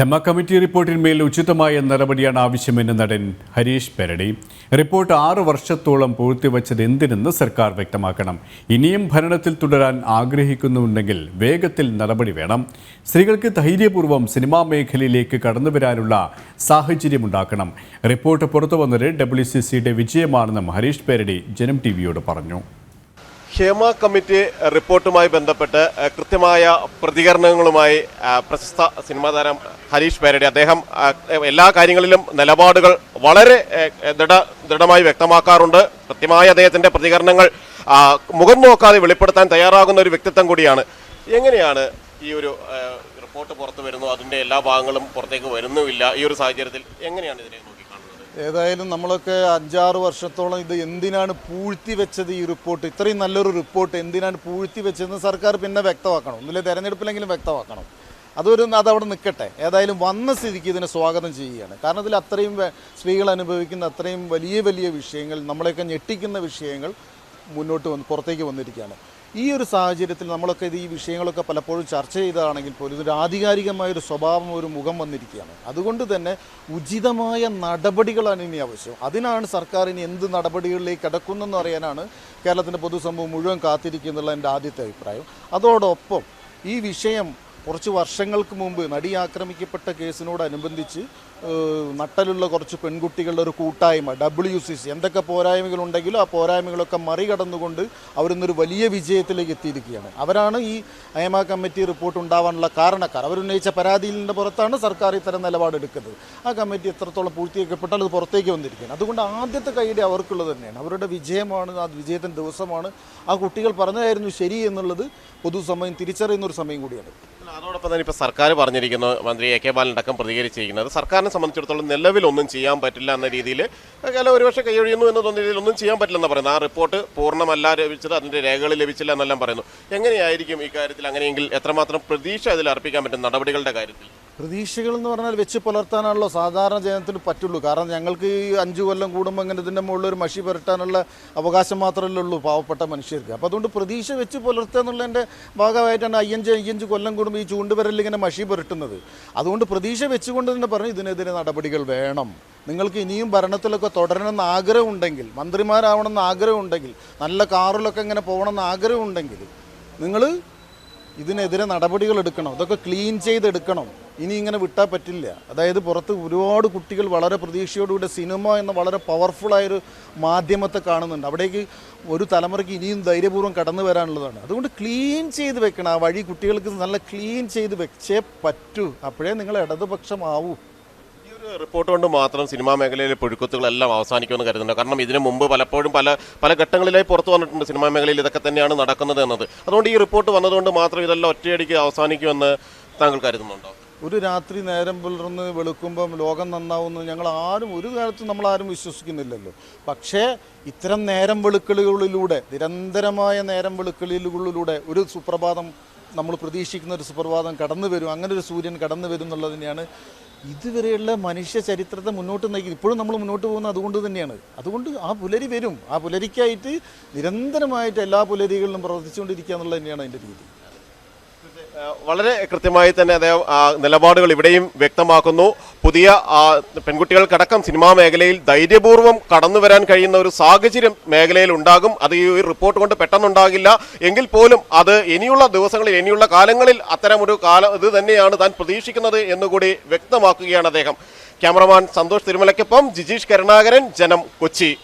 Hema committee റിപ്പോർട്ടിന്മേൽ ഉചിതമായ നടപടിയാണ് ആവശ്യമെന്ന് നടൻ ഹരീഷ് പെരടി. റിപ്പോർട്ട് ആറു വർഷത്തോളം പൂഴ്ത്തിവച്ചത് എന്തിനെന്ന് സർക്കാർ വ്യക്തമാക്കണം. ഇനിയും ഭരണത്തിൽ തുടരാൻ ആഗ്രഹിക്കുന്നുണ്ടെങ്കിൽ വേഗത്തിൽ നടപടി വേണം. സ്ത്രീകൾക്ക് ധൈര്യപൂർവം സിനിമാ മേഖലയിലേക്ക് കടന്നുവരാനുള്ള സാഹചര്യമുണ്ടാക്കണം. റിപ്പോർട്ട് പുറത്തു വന്നത് ഡബ്ല്യു സി സിയുടെ വിജയമാണെന്നും ഹരീഷ് പെരടി ജനം ടി വിയോട് പറഞ്ഞു. ഹേമ കമ്മിറ്റി റിപ്പോർട്ടുമായി ബന്ധപ്പെട്ട് കൃത്യമായ പ്രതികരണങ്ങളുമായി പ്രശസ്ത സിനിമാ താരം ഹരീഷ് പേരടി അദ്ദേഹം എല്ലാ കാര്യങ്ങളിലും നിലപാടുകൾ വളരെ ദൃഢ ദൃഢമായി വ്യക്തമാക്കാറുണ്ട്. കൃത്യമായ അദ്ദേഹത്തിന്റെ പ്രതികരണങ്ങൾ മുഖം നോക്കാതെ വെളിപ്പെടുത്താൻ തയ്യാറാകുന്ന ഒരു വ്യക്തിത്വം കൂടിയാണ്. എങ്ങനെയാണ് ഈ ഒരു റിപ്പോർട്ട് പുറത്തു വരുന്നു? അതിന്റെ എല്ലാ ഭാഗങ്ങളും പുറത്തേക്ക് വരുന്നുമില്ല. ഈ ഒരു സാഹചര്യത്തിൽ എങ്ങനെയാണ് ഇതിനെ ഏതായാലും നമ്മളൊക്കെ അഞ്ചാറ് വർഷത്തോളം ഇത് എന്തിനാണ് പൂഴ്ത്തി വെച്ചത് ഈ റിപ്പോർട്ട് ഇത്രയും നല്ലൊരു റിപ്പോർട്ട് എന്തിനാണ് പൂഴ്ത്തി വെച്ചതെന്ന് സർക്കാർ പിന്നെ വ്യക്തമാക്കണം. ഒന്നിലെ തെരഞ്ഞെടുപ്പിലെങ്കിലും വ്യക്തമാക്കണം. അതൊരു അതവിടെ നിൽക്കട്ടെ. ഏതായാലും വന്ന സ്ഥിതിക്ക് ഇതിനെ സ്വാഗതം ചെയ്യുകയാണ്. കാരണം ഇതിൽ അത്രയും സ്ത്രീകൾ അനുഭവിക്കുന്ന അത്രയും വലിയ വലിയ വിഷയങ്ങൾ നമ്മളെയൊക്കെ ഞെട്ടിക്കുന്ന വിഷയങ്ങൾ മുന്നോട്ട് വന്ന് പുറത്തേക്ക് വന്നിരിക്കുകയാണ്. ഈ ഒരു സാഹചര്യത്തിൽ നമ്മളൊക്കെ ഇത് ഈ വിഷയങ്ങളൊക്കെ പലപ്പോഴും ചർച്ച ചെയ്തതാണെങ്കിൽ പോലും ഇതൊരു ആധികാരികമായ ഒരു സ്വഭാവം ഒരു മുഖം വന്നിരിക്കുകയാണ്. അതുകൊണ്ട് തന്നെ ഉചിതമായ നടപടികളാണ് ഇനി ആവശ്യം. അതിനാണ് സർക്കാർ ഇനി എന്ത് നടപടികളിലേക്ക് കിടക്കുന്നതെന്ന് അറിയാനാണ് കേരളത്തിന്റെ പൊതുസമൂഹം മുഴുവൻ കാത്തിരിക്കുന്നുള്ള എന്റെ ആദ്യത്തെ അഭിപ്രായം. അതോടൊപ്പം ഈ വിഷയം കുറച്ച് വർഷങ്ങൾക്ക് മുമ്പ് നടി ആക്രമിക്കപ്പെട്ട കേസിനോടനുബന്ധിച്ച് നട്ടലുള്ള കുറച്ച് പെൺകുട്ടികളുടെ ഒരു കൂട്ടായ്മ ഡബ്ല്യു സി സി എന്തൊക്കെ പോരായ്മകളുണ്ടെങ്കിലും ആ പോരായ്മകളൊക്കെ മറികടന്നുകൊണ്ട് അവരിന്നൊരു വലിയ വിജയത്തിലേക്ക് എത്തിയിരിക്കുകയാണ്. അവരാണ് ഈ അയമ കമ്മിറ്റി റിപ്പോർട്ട് ഉണ്ടാവാനുള്ള കാരണക്കാർ. അവരുന്നയിച്ച പരാതിയിലിന്റെ പുറത്താണ് സർക്കാർ ഇത്തരം നിലപാടെടുക്കുന്നത്. ആ കമ്മിറ്റി എത്രത്തോളം പൂർത്തീകരിക്കപ്പെട്ടാൽ അത് പുറത്തേക്ക് വന്നിരിക്കുകയാണ്. അതുകൊണ്ട് ആദ്യത്തെ കൈയുടെ അവർക്കുള്ളത് തന്നെയാണ്. അവരുടെ വിജയമാണ് ആ വിജയത്തിന്റെ ദിവസമാണ്. ആ കുട്ടികൾ പറഞ്ഞതായിരുന്നു ശരി എന്നുള്ളത് പൊതുസമയം തിരിച്ചറിയുന്ന ഒരു സമയം കൂടിയാണ്. അതോടൊപ്പം തന്നെ ഇപ്പോൾ സർക്കാർ പറഞ്ഞിരിക്കുന്നു മന്ത്രി എ കെ ബാലൻ അടക്കം പ്രതികരിച്ചിരിക്കുന്നത്. സർക്കാരിനെ സംബന്ധിച്ചിടത്തോളം നിലവിലൊന്നും ചെയ്യാൻ പറ്റില്ല എന്ന രീതിയിൽ അല്ല ഒരുപക്ഷെ കൈയൊഴിയുന്നു എന്ന് തോന്നിയ രീതിയിൽ ഒന്നും ചെയ്യാൻ പറ്റില്ലെന്ന് പറയുന്നത് ആ റിപ്പോർട്ട് പൂർണമല്ല ലഭിച്ചത് അതിന്റെ രേഖകൾ ലഭിച്ചില്ല എന്നെല്ലാം പറയുന്നു. എങ്ങനെയായിരിക്കും ഇക്കാര്യത്തിൽ കാര്യത്തിൽ? അങ്ങനെയെങ്കിൽ എത്രമാത്രം പ്രതീക്ഷ അതിൽ അർപ്പിക്കാൻ പറ്റും? നടപടികളുടെ കാര്യത്തിൽ. പ്രതീക്ഷകൾ എന്ന് പറഞ്ഞാൽ വെച്ച് പുലർത്താനാണല്ലോ സാധാരണ ജനത്തിന് പറ്റുള്ളൂ. കാരണം ഞങ്ങൾക്ക് ഈ അഞ്ചു കൊല്ലം കൂടുമ്പോൾ ഇങ്ങനെ ഇതിന്റെ മുകളിൽ ഒരു മഷി പുരട്ടാനുള്ള അവകാശം മാത്രമല്ലേ ഉള്ളൂ പാവപ്പെട്ട മനുഷ്യർക്ക്. അപ്പോൾ അതുകൊണ്ട് പ്രതീക്ഷ വെച്ച് പുലർത്തുക എന്നുള്ളതിന്റെ ഭാഗമായിട്ടാണ് അയ്യഞ്ച് അയ്യഞ്ച് കൊല്ലം കൂടുമ്പോൾ ഈ ചൂണ്ടുവിരലിൽ ഇങ്ങനെ മഷി പുരട്ടുന്നത്. അതുകൊണ്ട് പ്രതീക്ഷ വെച്ചുകൊണ്ട് തന്നെ പറഞ്ഞു ഇതിനെതിരെ നടപടികൾ വേണം. നിങ്ങൾക്ക് ഇനിയും ഭരണത്തിലൊക്കെ തുടരണമെന്ന് ആഗ്രഹമുണ്ടെങ്കിൽ മന്ത്രിമാരാവണമെന്ന് ആഗ്രഹമുണ്ടെങ്കിൽ നല്ല കാറിലൊക്കെ ഇങ്ങനെ പോകണമെന്ന് ആഗ്രഹമുണ്ടെങ്കിൽ നിങ്ങൾ ഇതിനെതിരെ നടപടികൾ എടുക്കണം. ഇതൊക്കെ ക്ലീൻ ചെയ്തെടുക്കണം. ഇനി ഇങ്ങനെ വിട്ടാൽ പറ്റില്ല. അതായത് പുറത്ത് ഒരുപാട് കുട്ടികൾ വളരെ പ്രതീക്ഷയോടുകൂടി സിനിമ എന്ന വളരെ പവർഫുള്ളായൊരു മാധ്യമത്തെ കാണുന്നുണ്ട്. അവിടേക്ക് ഒരു തലമുറയ്ക്ക് ഇനിയും ധൈര്യപൂർവം കടന്നു വരാനുള്ളതാണ്. അതുകൊണ്ട് ക്ലീൻ ചെയ്ത് വെക്കണം. ആ വഴി കുട്ടികൾക്ക് നല്ല ക്ലീൻ ചെയ്ത് വെച്ചേ പറ്റൂ. അപ്പോഴേ നിങ്ങൾ ഇടതുപക്ഷമാവൂ. റിപ്പോർട്ട് കൊണ്ട് മാത്രം സിനിമാ മേഖലയിലെ പുഴുക്കുത്തുകളെല്ലാം അവസാനിക്കുമെന്ന് കരുതുന്നുണ്ട്. കാരണം ഇതിനു മുമ്പ് പലപ്പോഴും പല പല ഘട്ടങ്ങളിലായി പുറത്തു വന്നിട്ടുണ്ട് സിനിമാ മേഖലയിൽ ഇതൊക്കെ തന്നെയാണ് നടക്കുന്നത് എന്നത്. അതുകൊണ്ട് ഈ റിപ്പോർട്ട് വന്നതുകൊണ്ട് മാത്രം ഇതെല്ലാം ഒറ്റയടിക്ക് അവസാനിക്കുമെന്ന് താങ്കൾ കരുതുന്നുണ്ടോ? ഒരു രാത്രി നേരം പുലർന്ന് വെളുക്കുമ്പം ലോകം നന്നാവുമെന്ന് ഞങ്ങൾ ആരും ഒരു കാലത്തും നമ്മൾ ആരും വിശ്വസിക്കുന്നില്ലല്ലോ. പക്ഷേ ഇത്തരം നേരം വെളുക്കലുകളിലൂടെ നിരന്തരമായ നേരം വെളുക്കലുകളിലൂടെ ഒരു സുപ്രഭാതം നമ്മൾ പ്രതീക്ഷിക്കുന്ന ഒരു സുപ്രഭാതം കടന്നു വരും. അങ്ങനെ ഒരു സൂര്യൻ കടന്നു വരും എന്നുള്ളത് തന്നെയാണ് ഇതുവരെയുള്ള മനുഷ്യ ചരിത്രത്തെ മുന്നോട്ട് നയിക്കുന്നത്. ഇപ്പോഴും നമ്മൾ മുന്നോട്ട് പോകുന്നത് അതുകൊണ്ട് തന്നെയാണ്. അതുകൊണ്ട് ആ പുലരി വരും. ആ പുലരിക്കായിട്ട് നിരന്തരമായിട്ട് എല്ലാ പുലരികളിലും പ്രവർത്തിച്ചുകൊണ്ടിരിക്കുക എന്നുള്ളത് തന്നെയാണ് അതിന്റെ രീതി. വളരെ കൃത്യമായി തന്നെ അദ്ദേഹം നിലപാടുകൾ ഇവിടെയും വ്യക്തമാക്കുന്നു. പുതിയ പെൺകുട്ടികൾക്കടക്കം സിനിമാ മേഖലയിൽ ധൈര്യപൂർവം കടന്നു വരാൻ കഴിയുന്ന ഒരു സാഹചര്യം മേഖലയിൽ ഉണ്ടാകും. അത് ഈ റിപ്പോർട്ട് കൊണ്ട് പെട്ടെന്നുണ്ടാകില്ല. എങ്കിൽ പോലും അത് ഇനിയുള്ള ദിവസങ്ങളിൽ ഇനിയുള്ള കാലങ്ങളിൽ അത്തരം ഒരു കാലം ഇത് തന്നെയാണ് താൻ പ്രതീക്ഷിക്കുന്നത് എന്നുകൂടി വ്യക്തമാക്കുകയാണ് അദ്ദേഹം. ക്യാമറമാൻ സന്തോഷ് തിരുമലയ്ക്കൊപ്പം ജിജീഷ് കരുണാകരൻ ജനം കൊച്ചി.